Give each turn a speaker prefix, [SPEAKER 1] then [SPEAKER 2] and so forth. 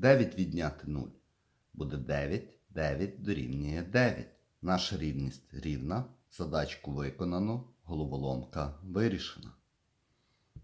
[SPEAKER 1] 9 відняти 0 буде 9, 9 дорівнює 9. Наша рівність рівна, задачку виконано, головоломка вирішена.